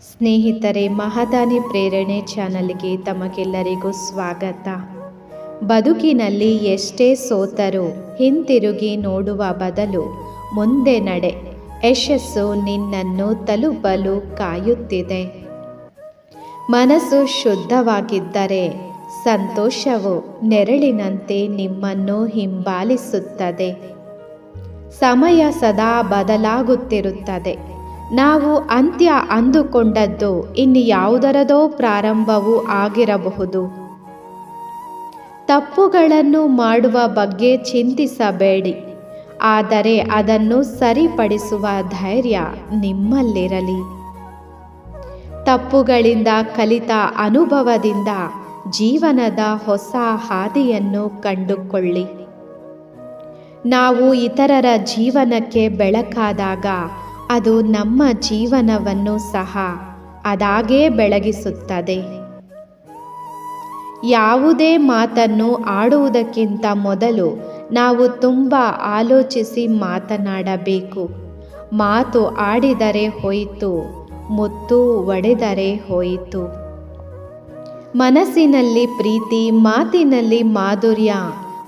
ಸ್ನೇಹಿತರೆ, ಮಹಾದಾನಿ ಪ್ರೇರಣೆ ಚಾನಲ್ಗೆ ತಮಗೆಲ್ಲರಿಗೂ ಸ್ವಾಗತ. ಬದುಕಿನಲ್ಲಿ ಎಷ್ಟೇ ಸೋತರೂ ಹಿಂತಿರುಗಿ ನೋಡುವ ಬದಲು ಮುಂದೆ ನಡೆ. ಯಶಸ್ಸು ನಿನ್ನನ್ನು ತಲುಪಲು ಕಾಯುತ್ತಿದೆ. ಮನಸ್ಸು ಶುದ್ಧವಾಗಿದ್ದರೆ ಸಂತೋಷವು ನೆರಳಿನಂತೆ ನಿಮ್ಮನ್ನು ಹಿಂಬಾಲಿಸುತ್ತದೆ. ಸಮಯ ಸದಾ ಬದಲಾಗುತ್ತಿರುತ್ತದೆ. ನಾವು ಅಂತ್ಯ ಅಂದುಕೊಂಡದ್ದು ಇನ್ನು ಯಾವುದರದೋ ಪ್ರಾರಂಭವೂ ಆಗಿರಬಹುದು. ತಪ್ಪುಗಳನ್ನು ಮಾಡುವ ಬಗ್ಗೆ ಚಿಂತಿಸಬೇಡಿ. ಆದರೆ ಅದನ್ನು ಸರಿಪಡಿಸುವ ಧೈರ್ಯ ನಿಮ್ಮಲ್ಲಿರಲಿ. ತಪ್ಪುಗಳಿಂದ ಕಲಿತ ಅನುಭವದಿಂದ ಜೀವನದ ಹೊಸ ಹಾದಿಯನ್ನು ಕಂಡುಕೊಳ್ಳಿ. ನಾವು ಇತರರ ಜೀವನಕ್ಕೆ ಬೆಳಕಾದಾಗ ಅದು ನಮ್ಮ ಜೀವನವನ್ನು ಸಹ ಅದಾಗೇ ಬೆಳಗಿಸುತ್ತದೆ. ಯಾವುದೇ ಮಾತನ್ನು ಆಡುವುದಕ್ಕಿಂತ ಮೊದಲು ನಾವು ತುಂಬ ಆಲೋಚಿಸಿ ಮಾತನಾಡಬೇಕು. ಮಾತು ಆಡಿದರೆ ಹೋಯಿತು, ಮುತ್ತು ಒಡೆದರೆ ಹೋಯಿತು. ಮನಸ್ಸಿನಲ್ಲಿ ಪ್ರೀತಿ, ಮಾತಿನಲ್ಲಿ ಮಾಧುರ್ಯ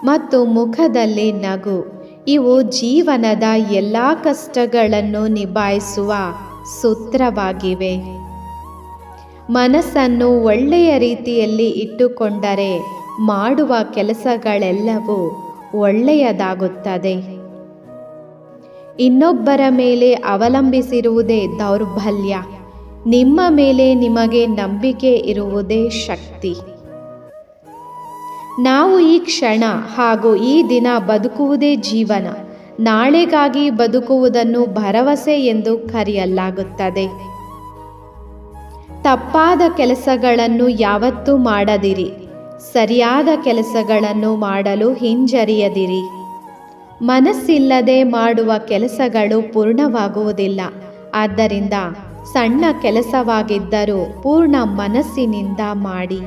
ಮತ್ತು ಮುಖದಲ್ಲಿ ನಗು. ಇವು ಜೀವನದ ಎಲ್ಲ ಕಷ್ಟಗಳನ್ನು ನಿಭಾಯಿಸುವ ಸೂತ್ರವಾಗಿವೆ. ಮನಸ್ಸನ್ನು ಒಳ್ಳೆಯ ರೀತಿಯಲ್ಲಿ ಇಟ್ಟುಕೊಂಡರೆ ಮಾಡುವ ಕೆಲಸಗಳೆಲ್ಲವೂ ಒಳ್ಳೆಯದಾಗುತ್ತದೆ. ಇನ್ನೊಬ್ಬರ ಮೇಲೆ ಅವಲಂಬಿಸಿರುವುದೇ ದೌರ್ಬಲ್ಯ. ನಿಮ್ಮ ಮೇಲೆ ನಿಮಗೆ ನಂಬಿಕೆ ಇರುವುದೇ ಶಕ್ತಿ. ನಾವು ಈ ಕ್ಷಣ ಹಾಗೂ ಈ ದಿನ ಬದುಕುವುದೇ ಜೀವನ. ನಾಳೆಗಾಗಿ ಬದುಕುವುದನ್ನು ಭರವಸೆ ಎಂದು ಕರೆಯಲಾಗುತ್ತದೆ. ತಪ್ಪಾದ ಕೆಲಸಗಳನ್ನು ಯಾವತ್ತೂ ಮಾಡದಿರಿ. ಸರಿಯಾದ ಕೆಲಸಗಳನ್ನು ಮಾಡಲು ಹಿಂಜರಿಯದಿರಿ. ಮನಸ್ಸಿಲ್ಲದೆ ಮಾಡುವ ಕೆಲಸಗಳು ಪೂರ್ಣವಾಗುವುದಿಲ್ಲ. ಆದ್ದರಿಂದ ಸಣ್ಣ ಕೆಲಸವಾಗಿದ್ದರೂ ಪೂರ್ಣ ಮನಸ್ಸಿನಿಂದ ಮಾಡಿ.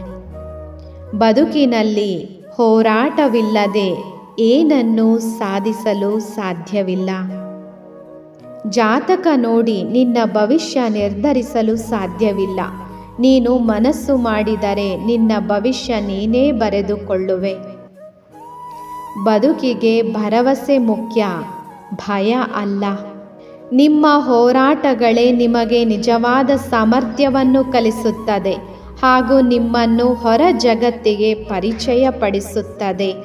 ಬದುಕಿನಲ್ಲಿ ಹೋರಾಟವಿಲ್ಲದೆ ಏನನ್ನು ಸಾಧಿಸಲು ಸಾಧ್ಯವಿಲ್ಲ. ಜಾತಕ ನೋಡಿ ನಿನ್ನ ಭವಿಷ್ಯ ನಿರ್ಧರಿಸಲು ಸಾಧ್ಯವಿಲ್ಲ. ನೀನು ಮನಸ್ಸು ಮಾಡಿದರೆ ನಿನ್ನ ಭವಿಷ್ಯ ನೀನೇ ಬರೆದುಕೊಳ್ಳುವೆ. ಬದುಕಿಗೆ ಭರವಸೆ ಮುಖ್ಯ, ಭಯ ಅಲ್ಲ. ನಿಮ್ಮ ಹೋರಾಟಗಳೇ ನಿಮಗೆ ನಿಜವಾದ ಸಾಮರ್ಥ್ಯವನ್ನು ಕಲಿಸುತ್ತದೆ. ಹಾಗೂ ನಿಮ್ಮನ್ನು ಹೊರ ಜಗತ್ತಿಗೆ ಪರಿಚಯಪಡಿಸುತ್ತದೆ.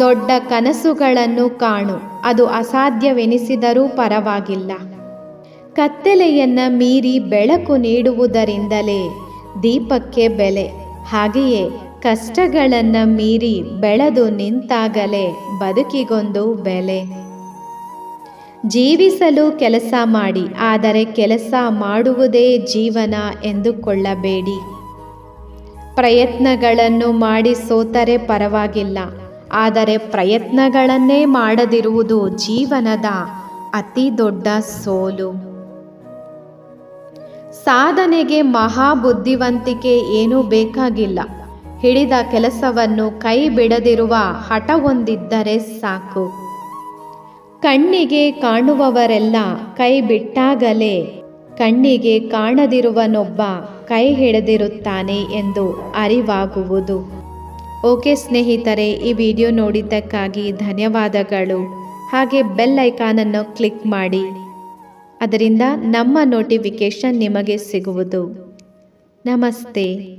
ದೊಡ್ಡ ಕನಸುಗಳನ್ನು ಕಾಣು. ಅದು ಅಸಾಧ್ಯವೆನಿಸಿದರೂ ಪರವಾಗಿಲ್ಲ. ಕತ್ತಲೆಯನ್ನು ಮೀರಿ ಬೆಳಕು ನೀಡುವುದರಿಂದಲೇ ದೀಪಕ್ಕೆ ಬೆಲೆ. ಹಾಗೆಯೇ ಕಷ್ಟಗಳನ್ನು ಮೀರಿ ಬೆಳೆದು ನಿಂತಾಗಲೇ ಬದುಕಿಗೊಂದು ಬೆಲೆ. ಜೀವಿಸಲು ಕೆಲಸ ಮಾಡಿ, ಆದರೆ ಕೆಲಸ ಮಾಡುವುದೇ ಜೀವನ ಎಂದುಕೊಳ್ಳಬೇಡಿ. ಪ್ರಯತ್ನಗಳನ್ನು ಮಾಡಿ ಸೋತರೆ ಪರವಾಗಿಲ್ಲ, ಆದರೆ ಪ್ರಯತ್ನಗಳನ್ನೇ ಮಾಡದಿರುವುದು ಜೀವನದ ಅತಿ ದೊಡ್ಡ ಸೋಲು. ಸಾಧನೆಗೆ ಮಹಾಬುದ್ಧಿವಂತಿಕೆ ಏನೂ ಬೇಕಾಗಿಲ್ಲ. ಹಿಡಿದ ಕೆಲಸವನ್ನು ಕೈ ಬಿಡದಿರುವ ಹಠವೊಂದಿದ್ದರೆ ಸಾಕು. ಕಣ್ಣಿಗೆ ಕಾಣುವವರೆಲ್ಲ ಕೈ ಬಿಟ್ಟಾಗಲೇ ಕಣ್ಣಿಗೆ ಕಾಣದಿರುವನೊಬ್ಬ ಕೈ ಹಿಡಿದಿರುತ್ತಾನೆ ಎಂದು ಅರಿವಾಗುವುದು. ಓಕೆ ಸ್ನೇಹಿತರೆ, ಈ ವಿಡಿಯೋ ನೋಡಿದ್ದಕ್ಕಾಗಿ ಧನ್ಯವಾದಗಳು. ಹಾಗೆ ಬೆಲ್ ಐಕಾನನ್ನು ಕ್ಲಿಕ್ ಮಾಡಿ. ಅದರಿಂದ ನಮ್ಮ ನೋಟಿಫಿಕೇಷನ್ ನಿಮಗೆ ಸಿಗುವುದು. ನಮಸ್ತೆ.